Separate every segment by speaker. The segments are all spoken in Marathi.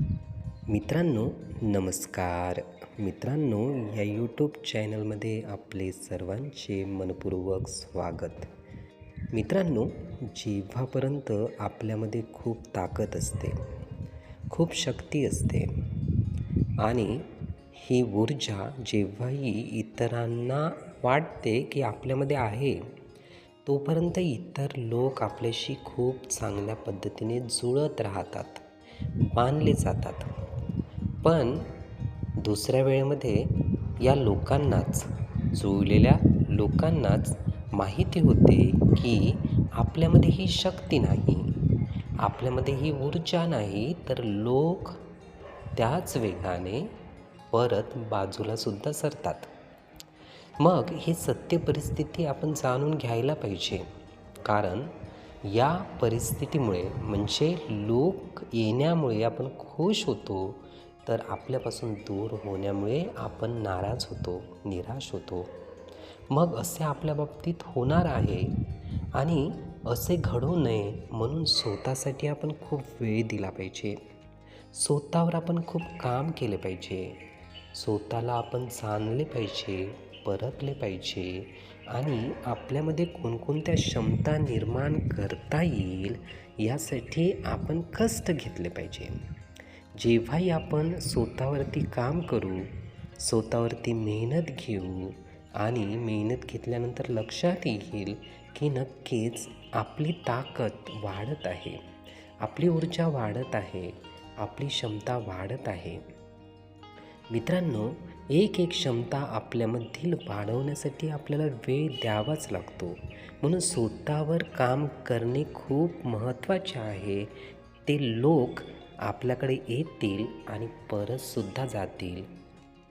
Speaker 1: मित्रांनो नमस्कार. मित्रांनो या यूट्यूब चॅनलमध्ये आपले सर्वांचे मनपूर्वक स्वागत. मित्रांनो जेव्हापर्यंत आपल्यामध्ये खूप ताकद असते खूप शक्ती असते आणि ही ऊर्जा जेव्हाही इतरांना वाटते की आपल्यामध्ये आहे तोपर्यंत इतर लोक आपल्याशी खूप चांगल्या पद्धतीने जुळत राहतात. मानले जातात. पण दुसऱ्या वेळेमध्ये या लोकांनाच जुळलेल्या लोकांनाच माहिती होते की आपल्यामध्ये ही शक्ती नाही. आपल्यामध्ये ही ऊर्जा नाही तर लोक त्याच वेगाने परत बाजूलासुद्धा सरतात. मग ही सत्य परिस्थिती आपण जाणून घ्यायला पाहिजे. कारण या परिस्थितीमुळे म्हणजे लोक येण्यामुळे आपण खुश होतो तर आपल्यापासून दूर होण्यामुळे आपण नाराज होतो निराश होतो. मग असे आपल्या बाबतीत होणार आहे. आणि असे घडू नये म्हणून स्वतःसाठी आपण खूप वेळ दिला पाहिजे. स्वतःवर आपण खूप काम केले पाहिजे. स्वतःला आपण जाणले पाहिजे परखले पाहिजे. आणि आपल्यामध्ये कोणकोणत्या क्षमता निर्माण करता येईल यासाठी आपण कष्ट घेतले पाहिजे. जेव्हाही आपण स्वतःवरती काम करू स्वतःवरती मेहनत घेऊ आणि मेहनत घेतल्यानंतर लक्षात येईल की नक्कीच आपली ताकद वाढत आहे. आपली ऊर्जा वाढत आहे आपली क्षमता वाढत आहे. मित्रांनो एक एक क्षमता आपल्यामधील वाढवण्यासाठी आपल्याला वेळ द्यावाच लागतो. म्हणून स्वतःवर काम करणे खूप महत्त्वाचे आहे. ते लोक आपल्याकडे येतील आणि परतसुद्धा जातील.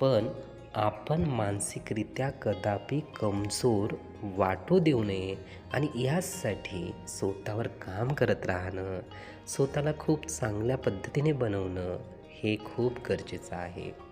Speaker 1: पण आपण मानसिकरित्या कदापि कमजोर वाटू देऊ नये आणि यासाठी स्वतःवर काम करत राहणं स्वतःला खूप चांगल्या पद्धतीने बनवणं हे खूप गरजेचं आहे.